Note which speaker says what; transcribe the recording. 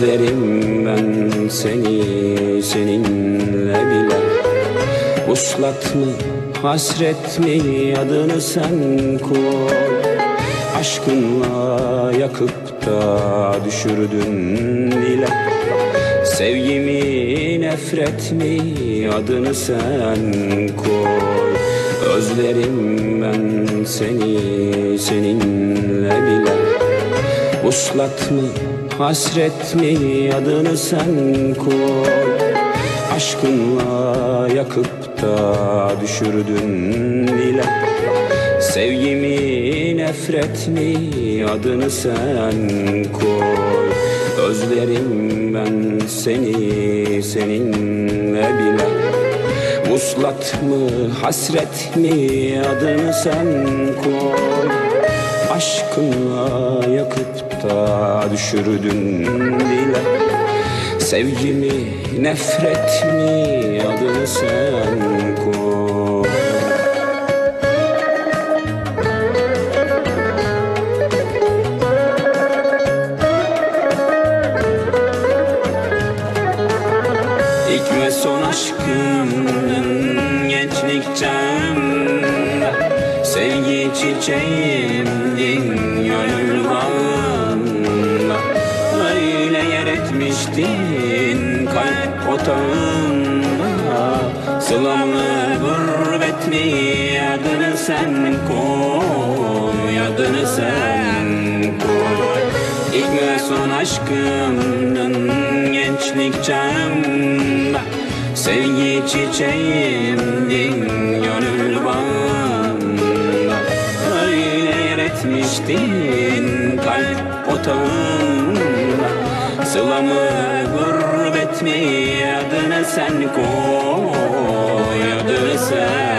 Speaker 1: Özlerim ben seni seninle bile. Uslat mı hasret mi adını sen koy. Aşkınla yakıp da düşürdün dile Sevgimi nefret mi adını sen koy. Özlerim ben seni seninle bile. Uslat mı hasret mi adını sen koy? Aşkınla yakıp da düşürdün dile. Sevgimi nefret mi adını sen koy? Özlerim ben seni seninle bile. Vuslat mı hasret mi adını sen koy Aşkınla yakıp da düşürdün dile Sevgimi nefret mi adını sen koy. İlk ve son aşkımdın gençlik çağımda Sevgi çiçeğimdin gönül bağımda Öyle yer etmiştin kalp otağımda Sılamlı gurbet mi adını sen koy Adını sen koy. İlk ve son aşkımdın gençlik çağımda. Sevgi çiçeğimdin gitmiştin kalp otağına Sılamı gurbet mi adını sen koy adını sen